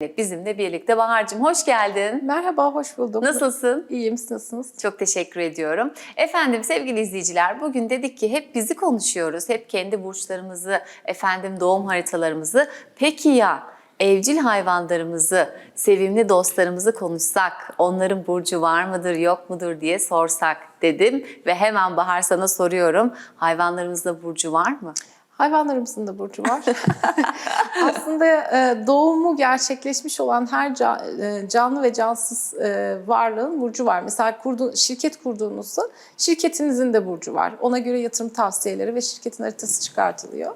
Bizimle birlikte Bahar'cığım hoş geldin. Merhaba, hoş buldum. Nasılsın? İyiyim, siz nasılsınız? Çok teşekkür ediyorum. Efendim sevgili izleyiciler bugün dedik ki hep bizi konuşuyoruz. Hep kendi burçlarımızı, efendim doğum haritalarımızı. Peki ya evcil hayvanlarımızı, sevimli dostlarımızı konuşsak, onların burcu var mıdır, yok mudur diye sorsak dedim. Ve hemen Bahar sana soruyorum. Hayvanlarımızda burcu var mı? Hayvanlarımızın da burcu var. Aslında e, doğumu gerçekleşmiş olan her e, canlı ve cansız e, varlığın burcu var. Mesela kurdu, şirket kurduğunuzda şirketinizin de burcu var. Ona göre yatırım tavsiyeleri ve şirketin haritası çıkartılıyor.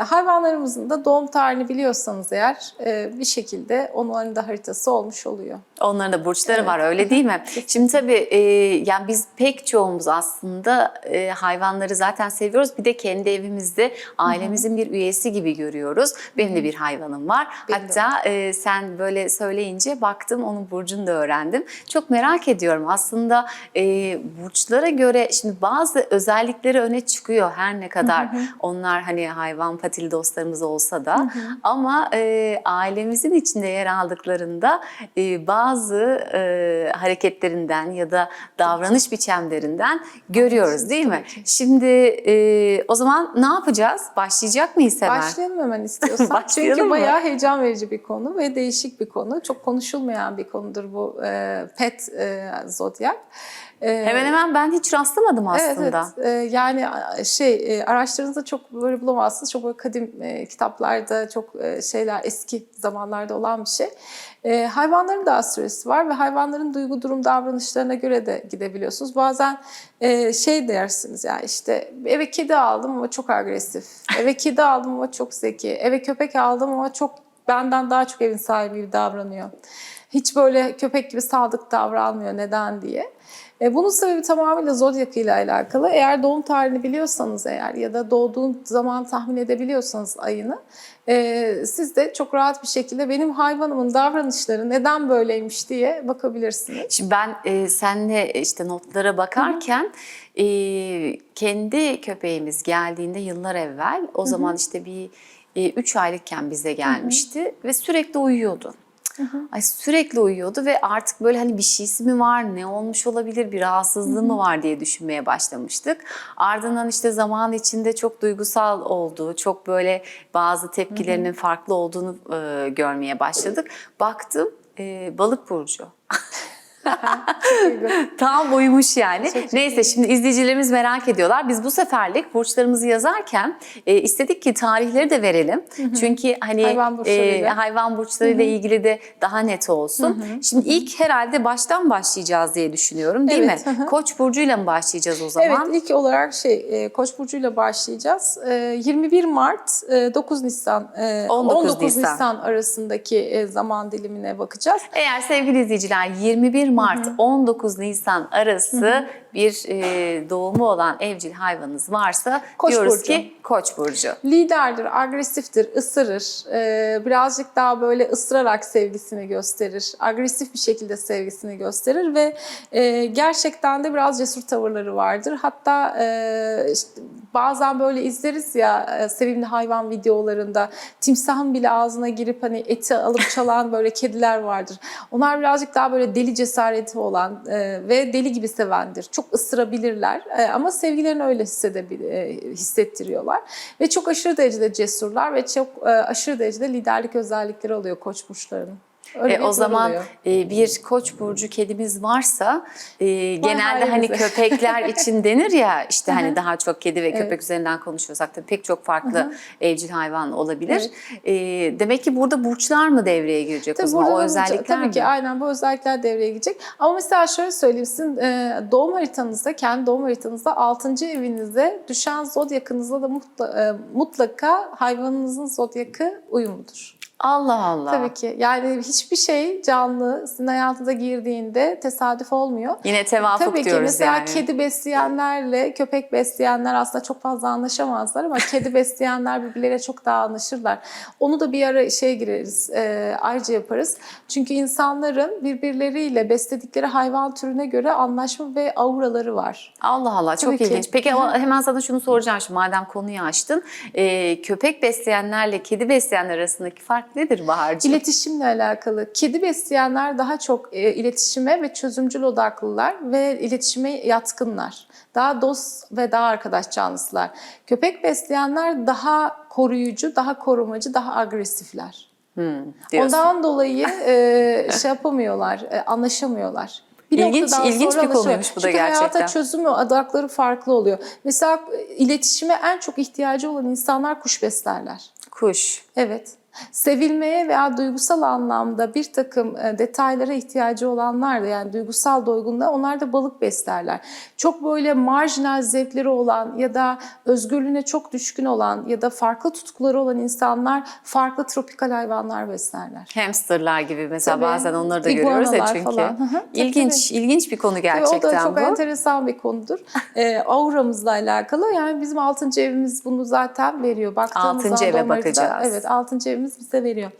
Hayvanlarımızın da doğum tarihini biliyorsanız eğer bir şekilde onların da haritası olmuş oluyor. Onların da burçları var öyle değil mi? Şimdi tabii e, yani biz pek çoğumuz aslında e, hayvanları zaten seviyoruz. Bir de kendi evimizde ailemizin bir üyesi gibi görüyoruz. Benim de bir hayvanım var. Benim Hatta e, sen böyle söyleyince baktım onun burcunu da öğrendim. Çok merak ediyorum aslında e, burçlara göre şimdi bazı özellikleri öne çıkıyor her ne kadar onlar hani hayvan patili dostlarımız olsa da ama e, ailemizin içinde yer aldıklarında e, bazı e, hareketlerinden ya da davranış biçimlerinden görüyoruz değil mi? Şimdi e, o zaman ne yapacağız? Başlayacak mıyız hemen? Başlayalım hemen istiyorsan. Çünkü mı? bayağı heyecan verici bir konu ve değişik bir konu. Çok konuşulmayan bir konudur bu e, pet e, zodyak. E, Hemen hemen ben hiç rastlamadım Evet, aslında. evet. E, yani şey e, araçlarınızda çok böyle bulamazsınız. Çok böyle kadim e, kitaplarda çok e, şeyler eski zamanlarda olan bir şey. E, hayvanların da astrolojisi var ve hayvanların duygu durum davranışlarına göre de gidebiliyorsunuz. Bazen e, şey dersiniz ya işte eve kedi aldım ama çok agresif. Eve kedi aldım ama çok zeki. Eve köpek aldım ama çok benden daha çok evin sahibi gibi davranıyor. Hiç böyle köpek gibi sadık davranmıyor neden diye. E, bunun sebebi tamamıyla zodyak ile alakalı. Eğer doğum tarihini biliyorsanız eğer ya da doğduğun zaman tahmin edebiliyorsanız ayını e, siz de çok rahat bir şekilde benim hayvanımın davranışları neden böyleymiş diye bakabilirsiniz. Şimdi ben e, senle işte notlara bakarken e, kendi köpeğimiz geldiğinde yıllar evvel o zaman işte bir 3 aylıkken bize gelmişti ve sürekli uyuyordu. Ay sürekli uyuyordu ve artık böyle hani bir şeysi mi var, ne olmuş olabilir, bir rahatsızlığı mı var diye düşünmeye başlamıştık. Ardından işte zaman içinde çok duygusal olduğu, çok böyle bazı tepkilerinin farklı olduğunu e, görmeye başladık. Baktım e, balık burcu. Tam uyumuş yani. Neyse şimdi izleyicilerimiz merak ediyorlar. Biz bu seferlik burçlarımızı yazarken e, istedik ki tarihleri de verelim. Çünkü hani Hayvan burçlarıyla. e, hayvan burçlarıyla ilgili de daha net olsun. Şimdi ilk herhalde baştan başlayacağız diye düşünüyorum değil Evet, mi? hı. Koç burcuyla mı başlayacağız o zaman? Evet ilk olarak şey e, Koç burcuyla başlayacağız. E, 21 Mart e, 9 Nisan e, 19 19, Nisan. Nisan. arasındaki e, zaman dilimine bakacağız. Eğer sevgili izleyiciler 21 Mart 19 Nisan arası bir e, doğumu olan evcil hayvanınız varsa Koç diyoruz burcu. ki Koç burcu. Liderdir, agresiftir, ısırır. Ee, birazcık daha böyle ısırarak sevgisini gösterir. Agresif bir şekilde sevgisini gösterir ve e, gerçekten de biraz cesur tavırları vardır. Hatta e, işte bazen böyle izleriz ya e, sevimli hayvan videolarında timsahın bile ağzına girip hani eti alıp çalan böyle kediler vardır. Onlar birazcık daha böyle deli cesareti olan e, ve deli gibi sevendir. Çok ısırabilirler e, ama sevgilerini öyle e, hissettiriyorlar. Ve çok aşırı derecede cesurlar ve çok e, aşırı derecede liderlik özellikleri oluyor koç burçlarının. Öyle E, o zaman e, bir koç burcu kedimiz varsa e, genelde hani köpekler için denir ya işte hani daha çok kedi ve köpek Evet. üzerinden konuşuyorsak tabii pek çok farklı evcil hayvan olabilir. E, demek ki burada burçlar mı devreye girecek o Tabii, zaman o da bu- özellikler Tabii mi? ki aynen bu özellikler devreye girecek. Ama mesela şöyle söyleyeyim sizin e, doğum haritanızda, kendi doğum haritanızda 6. evinizde düşen zodyakınızla da mutla, e, mutlaka hayvanınızın zodyakı uyumludur. Allah Allah. Tabii ki. Yani hiçbir şey canlı sizin hayatınıza girdiğinde tesadüf olmuyor. Yine tevafuk Tabii ki diyoruz mesela yani. kedi besleyenlerle köpek besleyenler aslında çok fazla anlaşamazlar ama kedi besleyenler birbirleriyle çok daha anlaşırlar. Onu da bir ara şey gireriz, e, ayrıca yaparız. Çünkü insanların birbirleriyle besledikleri hayvan türüne göre anlaşma ve auraları var. Allah Allah çok Tabii ki. ilginç. Peki ama hemen sana şunu soracağım şimdi madem konuyu açtın. E, köpek besleyenlerle kedi besleyenler arasındaki fark fark nedir Bahar'cığım? İletişimle alakalı. Kedi besleyenler daha çok e, iletişime ve çözümcül odaklılar ve iletişime yatkınlar. Daha dost ve daha arkadaş canlısılar. Köpek besleyenler daha koruyucu, daha korumacı, daha agresifler. Hmm, diyorsun. Ondan dolayı e, şey yapamıyorlar, e, anlaşamıyorlar. Bir İlginç- ilginç bir konuymuş bu da Çünkü gerçekten. hayata çözüm adakları farklı oluyor. Mesela e, iletişime en çok ihtiyacı olan insanlar kuş beslerler. Kuş. Evet. Sevilmeye veya duygusal anlamda bir takım e, detaylara ihtiyacı olanlar da yani duygusal doygunluğa onlar da balık beslerler. Çok böyle marjinal zevkleri olan ya da özgürlüğüne çok düşkün olan ya da farklı tutkuları olan insanlar farklı tropikal hayvanlar beslerler. Hamsterlar gibi mesela Tabii. bazen onları da görüyoruz ya çünkü. falan. Tabii, İlginç, ilginç bir konu Tabii gerçekten o da çok bu. enteresan bir konudur. Ee, auramızla alakalı. Yani bizim 6. evimiz bunu zaten veriyor. Baktığımız Altıncı anda eve o haritada- bakacağız. Evet 6. evimiz bize veriyor.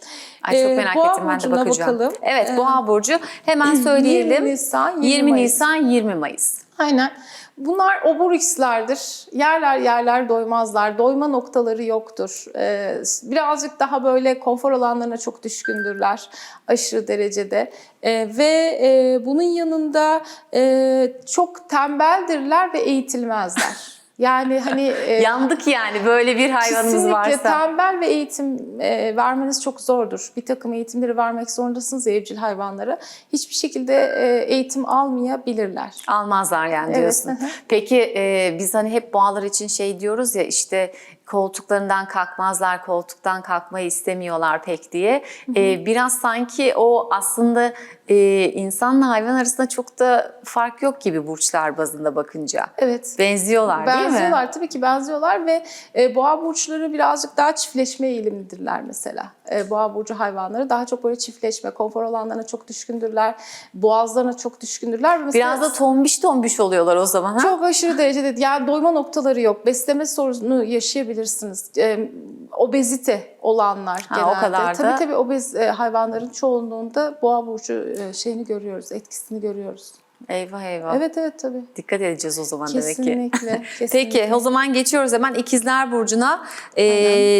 Ay çok Ee, merak Boğa ettim ben de bakacağım. bakalım. Evet Ee, Boğa burcu hemen söyleyelim. 20 Nisan, 20 20 Mayıs. Nisan 20 Mayıs. Aynen. Bunlar oburixlerdir. Yerler yerler doymazlar. Doyma noktaları yoktur. Ee, birazcık daha böyle konfor alanlarına çok düşkündürler. Aşırı derecede. Ee, ve e, bunun yanında e, çok tembeldirler ve eğitilmezler. Yani hani e, Yandık yani böyle bir hayvanımız Kesinlikle varsa. tembel ve eğitim e, vermeniz çok zordur. Bir takım eğitimleri vermek zorundasınız evcil hayvanlara. Hiçbir şekilde e, eğitim almayabilirler. Almazlar yani Evet, diyorsun. hı. Peki e, biz hani hep boğalar için şey diyoruz ya işte koltuklarından kalkmazlar, koltuktan kalkmayı istemiyorlar pek diye. E, biraz sanki o aslında e, insanla hayvan arasında çok da fark yok gibi burçlar bazında bakınca. Evet. Benziyorlar değil mi? Benziyorlar tabii ki benziyorlar ve e, boğa burçları birazcık daha çiftleşme eğilimlidirler mesela. E, boğa burcu hayvanları daha çok böyle çiftleşme, konfor alanlarına çok düşkündürler, boğazlarına çok düşkündürler. Mesela Biraz da tombiş tombiş oluyorlar o zaman. Ha? Çok aşırı derecede yani doyma noktaları yok. Besleme sorunu yaşayabilirsiniz. Ee, obezite olanlar Ha, genelde. o kadar da. Tabii tabii obez e, hayvanların çoğunluğunda boğa burcu e, şeyini görüyoruz, etkisini görüyoruz. Eyvah eyvah. Evet evet tabii. Dikkat edeceğiz o zaman demek ki. Kesinlikle. kesinlikle. Peki o zaman geçiyoruz hemen İkizler Burcu'na. Ee,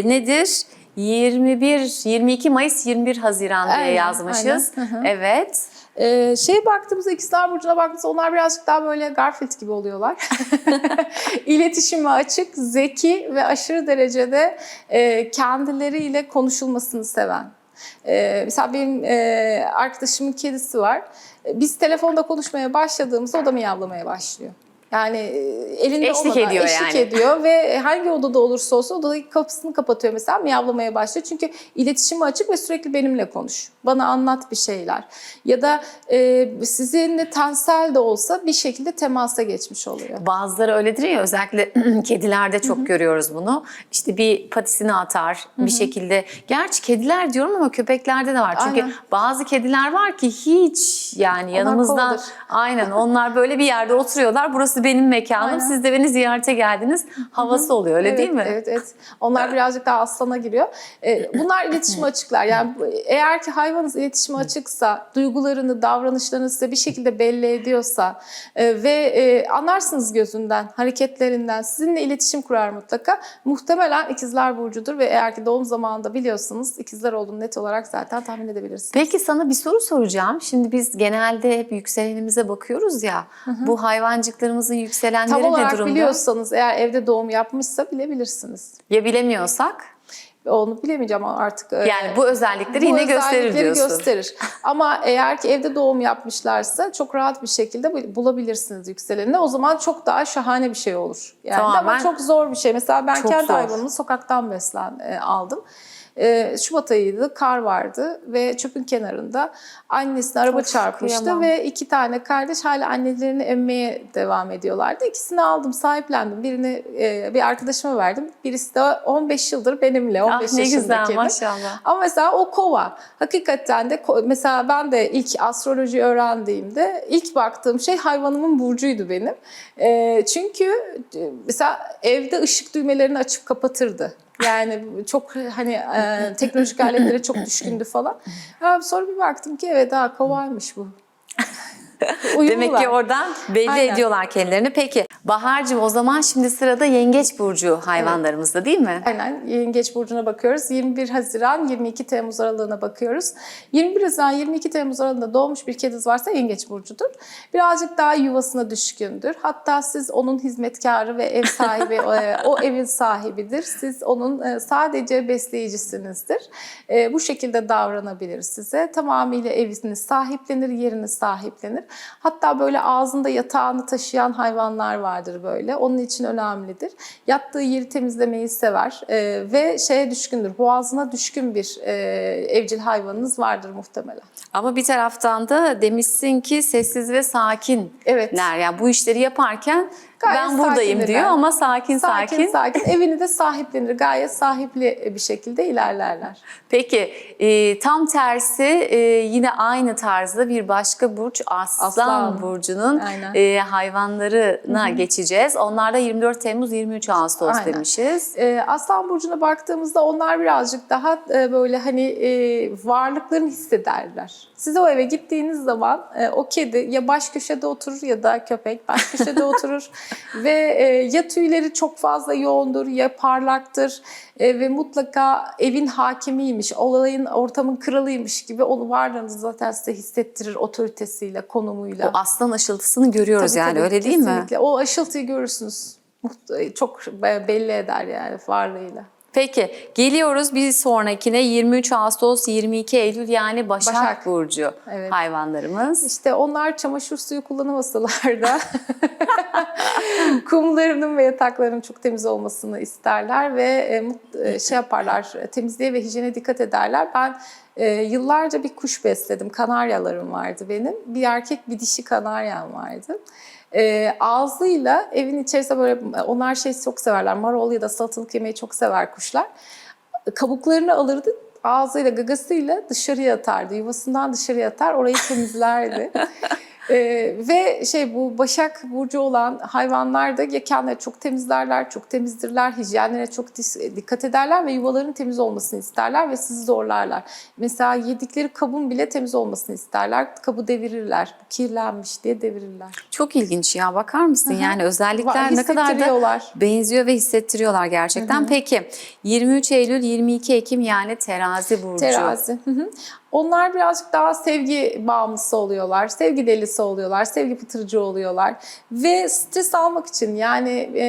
nedir? 21, 22 Mayıs, 21 Haziran diye Aynen, yazmışız. aynen. Hı hı. Evet. Ee, şeye baktığımızda ikizler burcuna baktığımızda onlar birazcık daha böyle Garfield gibi oluyorlar. İletişime açık, zeki ve aşırı derecede e, kendileriyle konuşulmasını seven. Ee, mesela benim e, arkadaşımın kedisi var. E, Biz telefonda konuşmaya başladığımızda o da miyavlamaya başlıyor. Yani e, elinde Eşlik olmadan ediyor eşlik yani. ediyor ve hangi odada olursa olsun odadaki kapısını kapatıyor mesela miyavlamaya başlıyor. Çünkü iletişimi açık ve sürekli benimle konuş. Bana anlat bir şeyler. Ya da e, sizinle tensel de olsa bir şekilde temasa geçmiş oluyor. Bazıları öyledir ya özellikle kedilerde çok görüyoruz bunu. İşte bir patisini atar bir şekilde. Gerçi kediler diyorum ama köpeklerde de var. Çünkü Aynen. bazı kediler var ki hiç yani yanımızdan kovadır. aynen onlar böyle bir yerde oturuyorlar. Burası benim mekanım. Aynen. Siz de beni ziyarete geldiniz. Havası oluyor öyle evet, değil mi? Evet, evet. Onlar birazcık daha aslana giriyor. Ee, bunlar iletişime açıklar. Yani eğer ki hayvanınız iletişime açıksa, duygularını, davranışlarını size bir şekilde belli ediyorsa e, ve e, anlarsınız gözünden, hareketlerinden, sizinle iletişim kurar mutlaka. Muhtemelen ikizler burcudur ve eğer ki doğum zamanında biliyorsanız ikizler olduğunu net olarak zaten tahmin edebilirsiniz. Peki sana bir soru soracağım. Şimdi biz genelde hep yükselenimize bakıyoruz ya. Bu hayvancıklarımızın yükselenleri Tam ne olarak durumda? biliyorsanız eğer evde doğum yapmışsa bilebilirsiniz. Ya bilemiyorsak? Onu bilemeyeceğim artık. e, Yani bu özellikleri bu yine gösterir özellikleri diyorsun. gösterir. Ama eğer ki evde doğum yapmışlarsa çok rahat bir şekilde bul- bulabilirsiniz yükselenini. O zaman çok daha şahane bir şey olur. Yani Tamamen- ama çok zor bir şey. Mesela ben kendi zor. hayvanımı sokaktan beslen e, aldım. E, Şubat ayıydı, kar vardı ve çöpün kenarında annesine araba Of, çarpmıştı kıyamam. ve iki tane kardeş hala annelerini emmeye devam ediyorlardı. İkisini aldım, sahiplendim. Birini e, bir arkadaşıma verdim. Birisi de 15 yıldır benimle, 15 Ah ne yaşındaki. güzel maşallah. Ama mesela o kova. Hakikaten de mesela ben de ilk astroloji öğrendiğimde ilk baktığım şey hayvanımın burcuydu benim. Ee, çünkü e, mesela evde ışık düğmelerini açıp kapatırdı. Yani çok hani e, teknolojik aletlere çok düşkündü falan. Sonra bir baktım ki evet daha kovaymış bu. Uyumlular. Demek ki oradan belli Aynen. ediyorlar kendilerini. Peki Bahar'cığım o zaman şimdi sırada Yengeç Burcu hayvanlarımızda değil mi? Aynen Yengeç Burcu'na bakıyoruz. 21 Haziran 22 Temmuz aralığına bakıyoruz. 21 Haziran 22 Temmuz aralığında doğmuş bir kediniz varsa Yengeç Burcu'dur. Birazcık daha yuvasına düşkündür. Hatta siz onun hizmetkarı ve ev sahibi, e, o evin sahibidir. Siz onun e, sadece besleyicisinizdir. E, Bu şekilde davranabilir size. Tamamıyla eviniz sahiplenir, yeriniz sahiplenir. Hatta böyle ağzında yatağını taşıyan hayvanlar vardır böyle. Onun için önemlidir. Yattığı yeri temizlemeyi sever e, ve şeye düşkündür. Boğazına düşkün bir e, evcil hayvanınız vardır muhtemelen. Ama bir taraftan da demişsin ki sessiz ve sakinler. Evet. Yani bu işleri yaparken Gayet ben buradayım sakindirler. diyor ama sakin Sakin sakin. sakin. Evini de sahiplenir. Gayet sahipli bir şekilde ilerlerler. Peki e, tam tersi e, yine aynı tarzda bir başka burç Aslan, Aslan. Burcu'nun Aynen. e, hayvanlarına geçeceğiz. Onlar da 24 Temmuz 23 Ağustos Aynen. demişiz. Ee, Aslan Burcu'na baktığımızda onlar birazcık daha e, böyle hani e, varlıklarını hissederler. Siz o eve gittiğiniz zaman e, o kedi ya baş köşede oturur ya da köpek baş köşede oturur ve e, ya tüyleri çok fazla yoğundur ya parlaktır e, ve mutlaka evin hakimiymiş, olayın ortamın kralıymış gibi onu varlığınızı zaten size hissettirir otoritesiyle, konumuyla. O aslan ışıltısını görüyoruz Tabii, yani tabii, öyle değil mi? kesinlikle. O aşıltıyı görürsünüz. Muht- Çok belli eder yani varlığıyla. Peki geliyoruz bir sonrakine 23 Ağustos 22 Eylül yani Başak, Başak. Burcu Evet. hayvanlarımız. İşte onlar çamaşır suyu kullanamasalar da kumlarının ve yataklarının çok temiz olmasını isterler ve e, e, şey yaparlar, temizliğe ve hijyene dikkat ederler. Ben e, yıllarca bir kuş besledim, kanaryalarım vardı benim. Bir erkek bir dişi kanaryam vardı. E, ağzıyla evin içerisinde böyle onlar şey çok severler. Marul ya da salatalık yemeyi çok sever kuşlar. Kabuklarını alırdı ağzıyla gagasıyla dışarıya atardı. Yuvasından dışarıya atar orayı temizlerdi. Ee, ve şey bu Başak Burcu olan hayvanlar da kendileri çok temizlerler, çok temizdirler, hijyenlere çok dikkat ederler ve yuvaların temiz olmasını isterler ve sizi zorlarlar. Mesela yedikleri kabın bile temiz olmasını isterler. Kabı devirirler. Kirlenmiş diye devirirler. Çok ilginç ya bakar mısın? Yani özellikler ne kadar da benziyor ve hissettiriyorlar gerçekten. Peki 23 Eylül 22 Ekim yani Terazi Burcu. Terazi. Hı hı. Onlar birazcık daha sevgi bağımlısı oluyorlar, sevgi delisi oluyorlar, sevgi pıtırcı oluyorlar ve stres almak için yani e,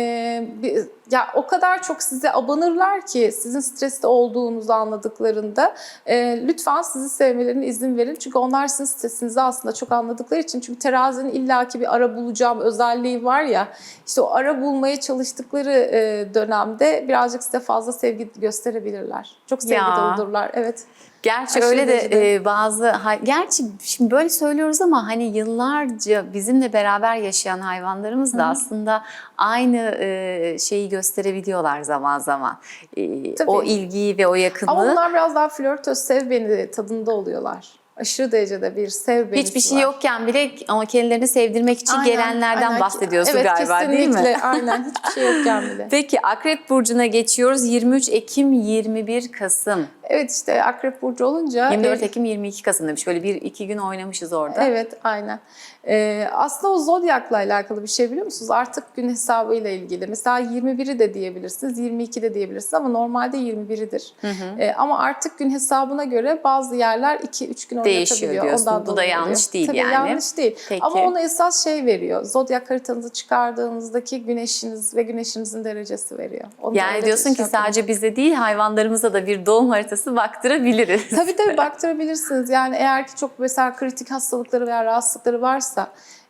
ya o kadar çok size abanırlar ki sizin streste olduğunuzu anladıklarında e, lütfen sizi sevmelerine izin verin çünkü onlar sizin stresinizi aslında çok anladıkları için çünkü terazinin illaki bir ara bulacağım özelliği var ya işte o ara bulmaya çalıştıkları e, dönemde birazcık size fazla sevgi gösterebilirler. Çok sevgi doludurlar. Evet. Gerçi Aşırı öyle de e, bazı hay- gerçi şimdi böyle söylüyoruz ama hani yıllarca bizimle beraber yaşayan hayvanlarımız da aslında aynı e, şeyi gösterebiliyorlar zaman zaman. E, Tabii. o ilgiyi ve o yakınlığı. Ama bunlar biraz daha flörtöz, sev beni tadında oluyorlar. Aşırı derecede bir sev beni Hiçbir şey yokken bile ama kendilerini sevdirmek için gelenlerden bahsediyorsun evet, galiba değil mi? kesinlikle. Aynen hiçbir şey yokken bile. Peki Akrep Burcu'na geçiyoruz. 23 Ekim 21 Kasım. Evet işte Akrep Burcu olunca... 24 e, Ekim 22 Kasım demiş. Böyle bir iki gün oynamışız orada. Evet, aynen. Ee, aslında o zodyakla alakalı bir şey biliyor musunuz? Artık gün hesabıyla ilgili. Mesela 21'i de diyebilirsiniz, 22 de diyebilirsiniz ama normalde 21'idir. Ee, ama artık gün hesabına göre bazı yerler 2-3 gün Değişiyor oynatabiliyor. Ondan Bu da yanlış oluyor. değil Tabii yani. yanlış değil. Peki. Ama onu esas şey veriyor. Zodyak haritanızı çıkardığınızdaki güneşiniz ve güneşinizin derecesi veriyor. Onu Yani diyorsun ki sadece bize değil hayvanlarımıza da bir doğum haritası baktırabiliriz. Tabii tabii baktırabilirsiniz. Yani eğer ki çok mesela kritik hastalıkları veya rahatsızlıkları varsa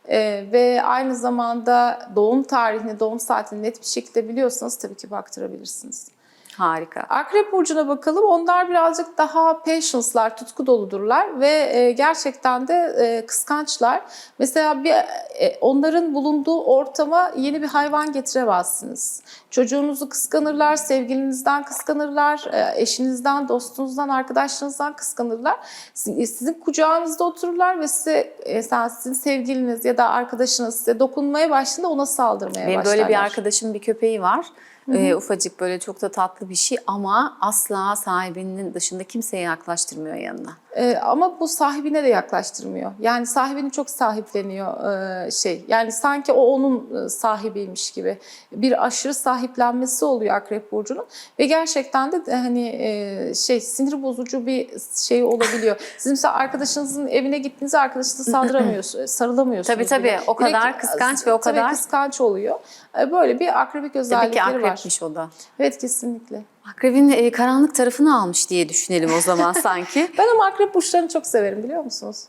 e, ve aynı zamanda doğum tarihini, doğum saatini net bir şekilde biliyorsanız tabii ki baktırabilirsiniz. Harika. Akrep burcuna bakalım. Onlar birazcık daha patience'lar, tutku doludurlar ve e, gerçekten de e, kıskançlar. Mesela bir e, onların bulunduğu ortama yeni bir hayvan getiremezsiniz. Çocuğunuzu kıskanırlar, sevgilinizden kıskanırlar, eşinizden, dostunuzdan, arkadaşlarınızdan kıskanırlar. Si- Sizin kucağınızda otururlar ve size mesela sizin sevgiliniz ya da arkadaşınız size dokunmaya başladığında ona saldırmaya Benim başlarlar. böyle bir arkadaşım bir köpeği var. Ee, ufacık böyle çok da tatlı bir şey ama asla sahibinin dışında kimseye yaklaştırmıyor yanına. Ee, ama bu sahibine de yaklaştırmıyor. Yani sahibini çok sahipleniyor e, şey. Yani sanki o onun e, sahibiymiş gibi. Bir aşırı sahiplenmesi oluyor Akrep Burcu'nun. Ve gerçekten de hani e, şey sinir bozucu bir şey olabiliyor. Siz mesela arkadaşınızın evine gittiğinizde arkadaşınızı saldıramıyorsunuz, sarılamıyorsunuz. Tabii, tabii. bile. O kadar Direkt, kıskanç ve o tabii kadar- kıskanç oluyor. E, Böyle bir akrebik Tabii özellikleri ki var. akrepmiş o da. Evet kesinlikle. Akrebin e, karanlık tarafını almış diye düşünelim o zaman sanki. Ben ama akrep burçlarını çok severim biliyor musunuz?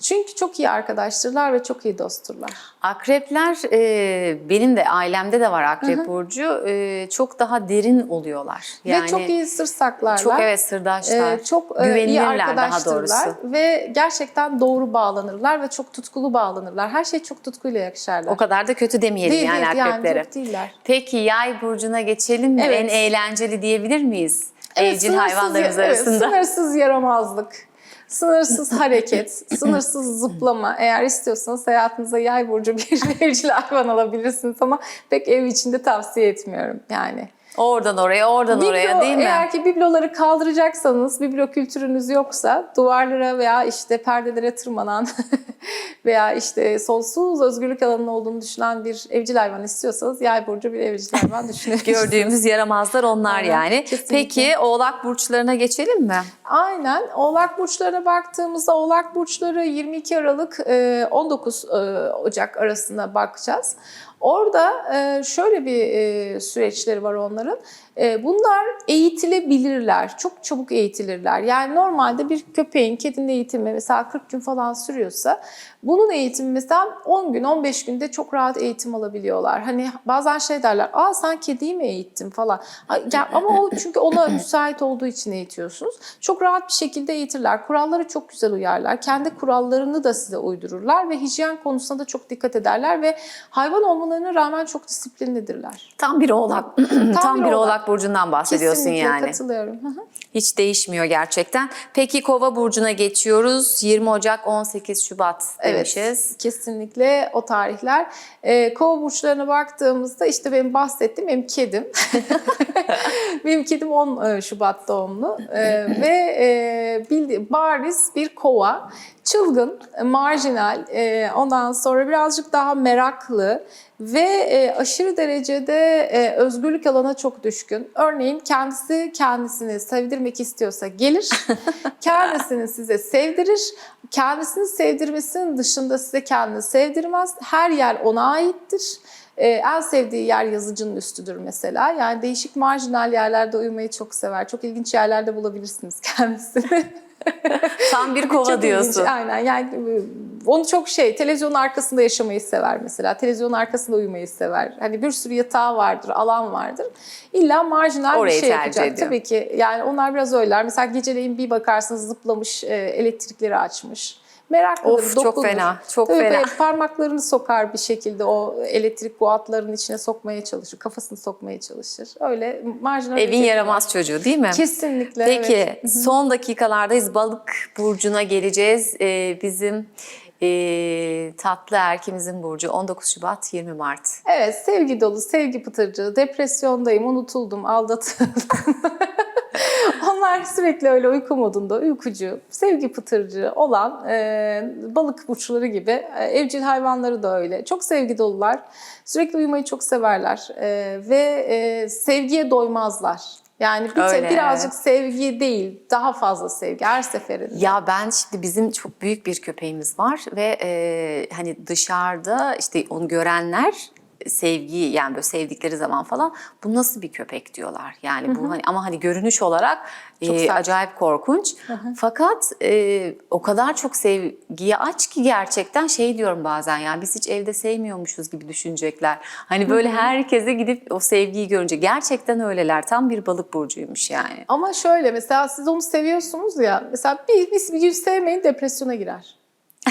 Çünkü çok iyi arkadaştırlar ve çok iyi dostturlar. Akrepler e, benim de ailemde de var akrep burcu. E, çok daha derin oluyorlar. Yani ve çok iyi sır saklarlar. çok evet sırdaşlar. Ee, çok e, iyi arkadaştırlar doğrusu. ve gerçekten doğru bağlanırlar ve çok tutkulu bağlanırlar. Her şey çok tutkuyla yakışarlar. O kadar da kötü demeyelim Değil, yani değil, akreplere. Yani çok değiller. Peki yay burcuna geçelim mi? Evet. En eğlenceli diyebilir miyiz? Evet, Evcil hayvanlarımız ya- evet, arasında. sınırsız yaramazlık, sınırsız hareket, sınırsız zıplama. Eğer istiyorsanız hayatınıza yay burcu bir evcil hayvan alabilirsiniz ama pek ev içinde tavsiye etmiyorum yani. Oradan oraya, oradan oraya Biblo, değil mi? Eğer ki bibloları kaldıracaksanız, biblo kültürünüz yoksa duvarlara veya işte perdelere tırmanan veya işte sonsuz özgürlük alanının olduğunu düşünen bir evcil hayvan istiyorsanız yay burcu bir evcil hayvan düşünebilirsiniz. Gördüğümüz yaramazlar onlar Aynen, yani. kesinlikle. Peki oğlak burçlarına geçelim mi? Aynen. Oğlak burçlarına baktığımızda Oğlak burçları 22 Aralık e, 19 e, Ocak arasında bakacağız. Orada e, şöyle bir e, süreçleri var onların. E, Bunlar eğitilebilirler. Çok çabuk eğitilirler. Yani normalde bir köpeğin, kedinin eğitimi mesela 40 gün falan sürüyorsa bunun eğitimi mesela 10 gün, 15 günde çok rahat eğitim alabiliyorlar. Hani bazen şey derler, aa sen kediyi mi eğittin falan. Ya ama o çünkü ona müsait olduğu için eğitiyorsunuz. Çok rahat bir şekilde eğitirler. Kuralları çok güzel uyarlar. Kendi kurallarını da size uydururlar ve hijyen konusunda da çok dikkat ederler ve hayvan olmalarına rağmen çok disiplinlidirler. Tam bir oğlak. Tam, bir bir oğlak. oğlak burcundan bahsediyorsun Kesinlikle yani. katılıyorum. Hı hı. Hiç değişmiyor gerçekten. Peki Kova burcuna geçiyoruz. 20 Ocak 18 Şubat demişiz. Evet, kesinlikle o tarihler. Ee, Kova burçlarına baktığımızda işte benim bahsettiğim benim kedim. benim kedim 10 Şubat doğumlu Ee, ve e, bildi, bariz bir kova. Çılgın, marjinal, e, ondan sonra birazcık daha meraklı ve e, aşırı derecede e, özgürlük alana çok düşkün. Örneğin kendisi kendisini sevdirmek istiyorsa gelir, kendisini size sevdirir, kendisini sevdirmesinin dışında size kendini sevdirmez. Her yer ona aittir. Ee, en sevdiği yer yazıcının üstüdür mesela. Yani değişik marjinal yerlerde uyumayı çok sever. Çok ilginç yerlerde bulabilirsiniz kendisini. Tam bir kova diyorsun. ilginç, aynen yani e, onu çok şey televizyonun arkasında yaşamayı sever mesela. Televizyonun arkasında uyumayı sever. Hani bir sürü yatağı vardır, alan vardır. İlla marjinal Orayı bir şey yapacak. ediyor. Tabii ki yani onlar biraz öyleler. Mesela geceleyin bir bakarsınız zıplamış, e, elektrikleri açmış. Meraklıdır, Of, çok fena, çok Tabii fena. parmaklarını sokar bir şekilde o elektrik guatlarının içine sokmaya çalışır. Kafasını sokmaya çalışır. Öyle marjinal Evin hareketler. yaramaz çocuğu değil mi? Kesinlikle Peki evet. son dakikalardayız. Balık burcuna geleceğiz. Ee, bizim e, tatlı erkimizin burcu 19 Şubat 20 Mart. Evet, sevgi dolu, sevgi pıtırcı, depresyondayım, unutuldum, aldatıldım. Onlar sürekli öyle uyku modunda, uykucu, sevgi pıtırcı olan e, balık burçları gibi. E, evcil hayvanları da öyle. Çok sevgi dolular. Sürekli uyumayı çok severler. E, ve e, sevgiye doymazlar. Yani bir Öyle. birazcık sevgi değil, daha fazla sevgi her seferinde. Ya ben şimdi bizim çok büyük bir köpeğimiz var ve e, hani dışarıda işte onu görenler sevgi yani böyle sevdikleri zaman falan bu nasıl bir köpek diyorlar. Yani bu hani ama hani görünüş olarak Çok e, sert. acayip korkunç. Fakat e, o kadar çok sevgiye aç ki gerçekten şey diyorum bazen yani biz hiç evde sevmiyormuşuz gibi düşünecekler. Hani böyle herkese gidip o sevgiyi görünce gerçekten öyleler. Tam bir balık burcuymuş yani. Ama şöyle mesela siz onu seviyorsunuz ya mesela bir, bir, bir gün sevmeyin depresyona girer.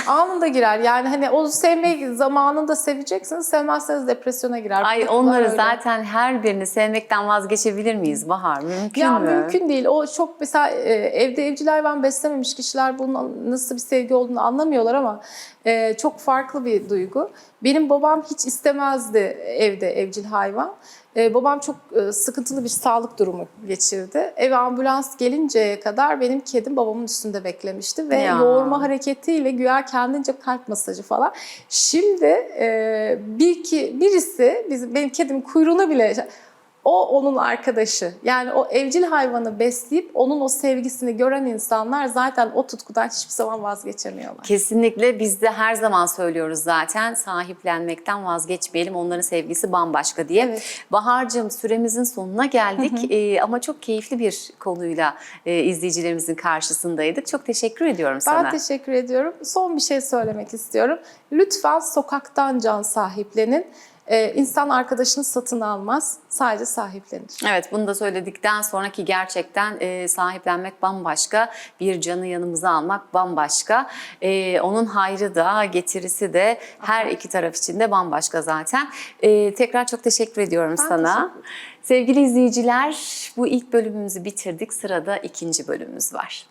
Anında girer. Yani hani o sevme zamanında seveceksiniz. Sevmezseniz depresyona girer. Ay Balıklar onları öyle. zaten her birini sevmekten vazgeçebilir miyiz Bahar? Mümkün ya mü? mümkün değil. O çok mesela e, evde evcil hayvan beslememiş kişiler bunun nasıl bir sevgi olduğunu anlamıyorlar ama e, çok farklı bir duygu. Benim babam hiç istemezdi evde evcil hayvan. Ee, babam çok e, sıkıntılı bir sağlık durumu geçirdi. Eve ambulans gelinceye kadar benim kedim babamın üstünde beklemişti ve Ya. yoğurma hareketiyle güya kendince kalp masajı falan. Şimdi e, bir ki birisi bizim benim kedimin kuyruğuna bile o onun arkadaşı. Yani o evcil hayvanı besleyip onun o sevgisini gören insanlar zaten o tutkudan hiçbir zaman vazgeçemiyorlar. Kesinlikle biz de her zaman söylüyoruz zaten sahiplenmekten vazgeçmeyelim. Onların sevgisi bambaşka diye. Evet. Bahar'cığım süremizin sonuna geldik Ee, ama çok keyifli bir konuyla e, izleyicilerimizin karşısındaydık. Çok teşekkür ediyorum Ben sana. teşekkür ediyorum. Son bir şey söylemek istiyorum. Lütfen sokaktan can sahiplenin. Ee, insan arkadaşını satın almaz, sadece sahiplenir. Evet bunu da söyledikten sonraki gerçekten e, sahiplenmek bambaşka, bir canı yanımıza almak bambaşka. E, onun hayrı da getirisi de her iki taraf için de bambaşka zaten. E, tekrar çok teşekkür ediyorum Ben sana. teşekkür Sevgili izleyiciler bu ilk bölümümüzü bitirdik. Sırada ikinci bölümümüz var.